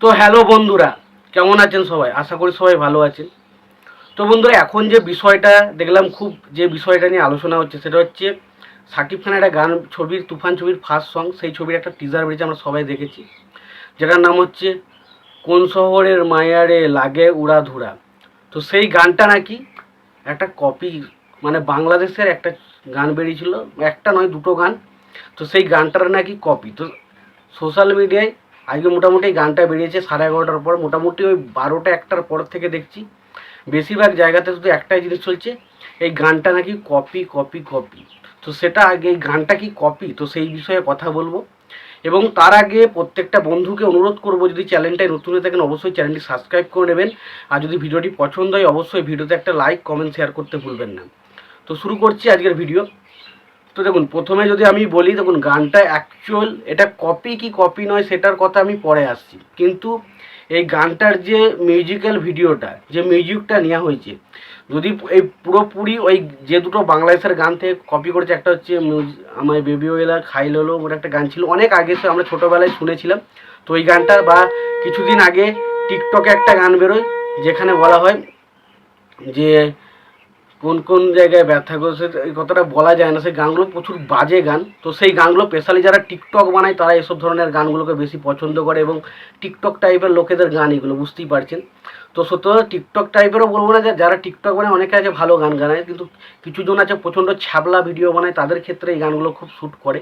তো হ্যালো বন্ধুরা, কেমন আছেন সবাই? আশা করি সবাই ভালো আছেন। তো বন্ধুরা, এখন যে বিষয়টা দেখলাম, খুব যে বিষয়টা নিয়ে আলোচনা হচ্ছে, সেটা হচ্ছে সাকিব খানের একটা গান ছবির, তুফান ছবির ফার্স্ট সং সেই ছবির একটা টিজার বেরিয়েছে, আমরা সবাই দেখেছি। যেটার নাম হচ্ছে, কোন শহরের মায়ারে লাগে উড়া ধুরা তো সেই গানটা নাকি একটা কপি মানে বাংলাদেশের একটা গান বেরিয়েছিল, একটা নয়, দুটো গান। তো সেই গানটার নাকি কপি তো সোশ্যাল মিডিয়ায় আজকে মোটামুটি গানটা বেরিয়েছে সাড়ে এগারোটার পর। মোটামুটি ওই বারোটা একটার পর থেকে দেখছি। বেশিরভাগ জায়গাতে শুধু একটাই জিনিস চলছে, এই গানটা নাকি কপি কপি কপি তো সেটা আগে এই গানটা কি কপি তো সেই বিষয়ে কথা বলব। এবং তার আগে প্রত্যেকটা বন্ধুকে অনুরোধ করব, যদি চ্যানেলটায় নতুন হয়ে থাকেন, অবশ্যই চ্যানেলটি সাবস্ক্রাইব করে নেবেন। আর যদি ভিডিওটি পছন্দ হয়, অবশ্যই ভিডিওতে একটা লাইক কমেন্ট শেয়ার করতে ভুলবেন না। তো শুরু করছি আজকের ভিডিও তো দেখুন, প্রথমে যদি আমি বলি, দেখুন, গানটা অ্যাকচুয়াল এটা কপি কি কপি নয়, সেটার কথা আমি পরে আসছি। কিন্তু এই গানটার যে মিউজিক্যাল ভিডিওটা যে মিউজিকটা নেওয়া হয়েছে, যদি এই পুরোপুরি ওই যে দুটো বাংলাদেশের গান থেকে কপি করেছে, একটা হচ্ছে আমার বেবি ওয়েলা খাই হলো ওর একটা গান ছিল, অনেক আগে সে আমরা ছোটোবেলায় শুনেছিলাম। তো ওই গানটা বা কিছুদিন আগে টিকটকে একটা গান বেরোয়, যেখানে বলা হয় যে কোন কোন জায়গায় ব্যথা করছে, এই কথাটা বলা যায় না। সেই গানগুলো প্রচুর বাজে গান। তো সেই গানগুলো স্পেশালি যারা টিকটক বানায়, তারা এসব ধরনের গানগুলোকে বেশি পছন্দ করে এবং টিকটক টাইপের লোকেদের গান এগুলো, বুঝতেই পারছেন? তো সত্য টিকটক টাইপেরও বলব না যে, যারা টিকটক বানায়, অনেকে আছে ভালো গান গানায় কিন্তু কিছুজন আছে প্রচণ্ড ছ্যাবলা ভিডিও বানায়, তাদের ক্ষেত্রে এই গানগুলো খুব শ্যুট করে।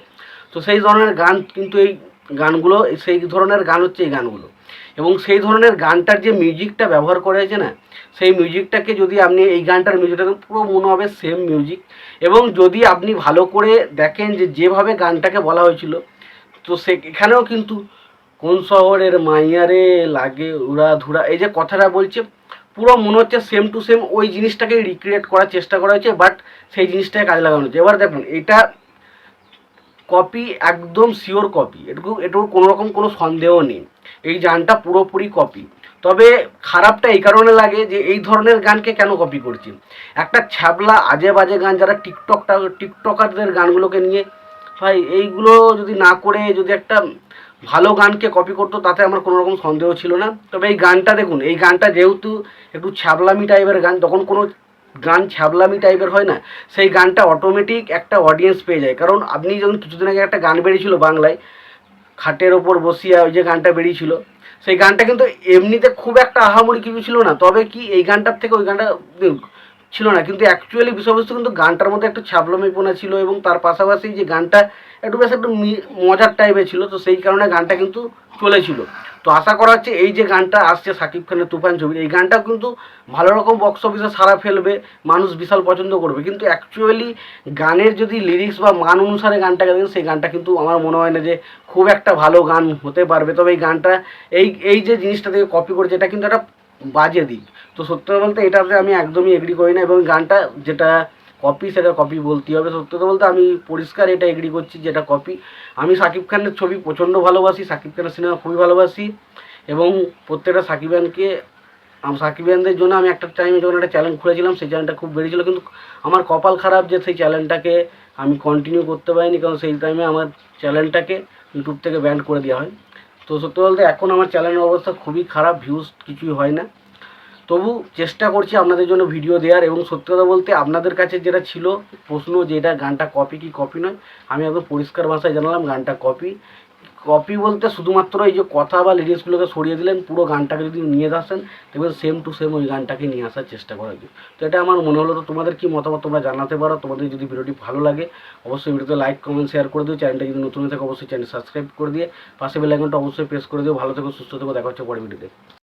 তো সেই ধরনের গান, কিন্তু এই গানগুলো, সেই ধরনের গান হচ্ছে এই গানগুলো। এবং সেই ধরনের গানটার যে মিউজিকটা ব্যবহার করা হয়েছে না, সেই মিউজিকটাকে যদি আপনি এই গানটার মিউজিকটাকে পুরো মনে হবে সেম মিউজিক এবং যদি আপনি ভালো করে দেখেন যে যেভাবে গানটাকে বলা হয়েছিল, তো সে এখানেও কিন্তু কোন শহরের মাইয়ারে লাগে উড়া ধুরা, এই যে কথাটা বলছে, পুরো মনে হচ্ছে সেম টু সেম ওই জিনিসটাকে রিক্রিয়েট করার চেষ্টা করা হয়েছে বাট সেই জিনিসটাকে কাজে লাগানো হচ্ছে। এবার দেখুন, এটা কপি একদম শিওর কপি এটুকু এটুকু কোনো রকম কোনো সন্দেহ নেই। এই গানটা পুরোপুরি কপি তবে খারাপটা এই কারণে লাগে যে এই ধরনের গানকে কেন কপি করছি? একটা ছ্যাবলা আজে বাজে গান, যারা টিকটকটা, টিকটকারদের গানগুলোকে নিয়ে, ভাই, এইগুলো যদি না করে, যদি একটা ভালো গানকে কপি করতো, তাতে আমার কোনো রকম সন্দেহ ছিল না। তবে এই গানটা দেখুন, এই গানটা যেহেতু একটু ছ্যাবলামি টাইপের গান, তখন কোনো গান ছ্যাবলামি টাইপের হয় না, সেই গানটা অটোমেটিক একটা অডিয়েন্স পেয়ে যায়। কারণ আপনি যখন কিছুদিন আগে একটা গান বেরিয়েছিল বাংলায়, খাটের ওপর বসিয়া ওই যে গানটা বেরিয়েছিল সেই গানটা কিন্তু এমনিতে খুব একটা আহামরি কিছু ছিল না। তবে কি এই গানটার থেকে ওই গানটা ছিল না, কিন্তু অ্যাকচুয়ালি বিষয়বস্তু কিন্তু গানটার মধ্যে একটু ছাবলামিপনা ছিল এবং তার পাশাপাশি যে গানটা একটু বেশ একটু মজার টাইপের ছিল, তো সেই কারণে গানটা কিন্তু চলেছিল। তো আশা করা হচ্ছে এই যে গানটা আসছে সাকিব খানের তুফান ছবি, এই গানটা কিন্তু ভালো রকম বক্স অফিসে সারা ফেলবে, মানুষ বিশাল পছন্দ করবে। কিন্তু অ্যাকচুয়ালি গানের যদি লিরিক্স বা মান অনুসারে গানটাকে দেখেন, সেই গানটা কিন্তু আমার মনে হয় না যে খুব একটা ভালো গান হতে পারবে। তবে এই গানটা, এই এই যে জিনিসটা থেকে কপি করেছে, এটা কিন্তু একটা বাজে দিক। তো সত্যি বলতে এটাতে আমি একদমই এগ্রি করি না এবং গানটা যেটা কপি সেটা কপি বলতেই হবে। সত্যি কথা বলতে আমি পরিষ্কার এটা এগ্রি করছি যেটা কপি আমি সাকিব খানের ছবি প্রচণ্ড ভালোবাসি, সাকিব খানের সিনেমা খুবই ভালোবাসি এবং প্রত্যেকটা সাকিবানকে আম সাকিবিয়ানদের জন্য আমি একটা টাইমে যখন একটা চ্যানেল খুলেছিলাম, সেই চ্যানেলটা খুব বেড়েছিল। কিন্তু আমার কপাল খারাপ যে সেই চ্যানেলটাকে আমি কন্টিনিউ করতে পারিনি, কারণ সেই টাইমে আমার চ্যানেলটাকে ইউটিউব থেকে ব্যান্ড করে দেওয়া হয়। তো সত্যি বলতে এখন আমার চ্যানেলের অবস্থা খুবই খারাপ ভিউজ কিছুই হয় না। তবু চেষ্টা করছি আপনাদের জন্য ভিডিও দেওয়ার এবং সত্যি কথা বলতে আপনাদের কাছে যেটা ছিল প্রশ্ন যে এটা গানটা কপি কি কপি নয়, আমি একদম পরিষ্কার ভাষায় জানালাম গানটা কপি কপি বলতে শুধুমাত্র এই যে কথা বা লিরিক্সগুলোকে সরিয়ে দিলেন, পুরো গানটাকে যদি নিয়ে আসেন, দেখবেন সেম টু সেম ওই গানটাকে নিয়ে আসার চেষ্টা করা হয়েছে। তো এটা আমার মনে হলো, তো তোমাদের কি মতামত তোমরা জানাতে পারো? তোমাদের যদি ভিডিওটি ভালো লাগে, অবশ্যই ভিডিওতে লাইক কমেন্ট শেয়ার করে দিও। চ্যানেলটা যদি নতুন হয়ে থাকে, অবশ্যই চ্যানেল সাবস্ক্রাইব করে দিয়ে পাশে বেল আইকনটা অবশ্যই প্রেস করে দিও। ভালো থেকো, সুস্থ থেকো, দেখা হচ্ছে পরে ভিডিওতে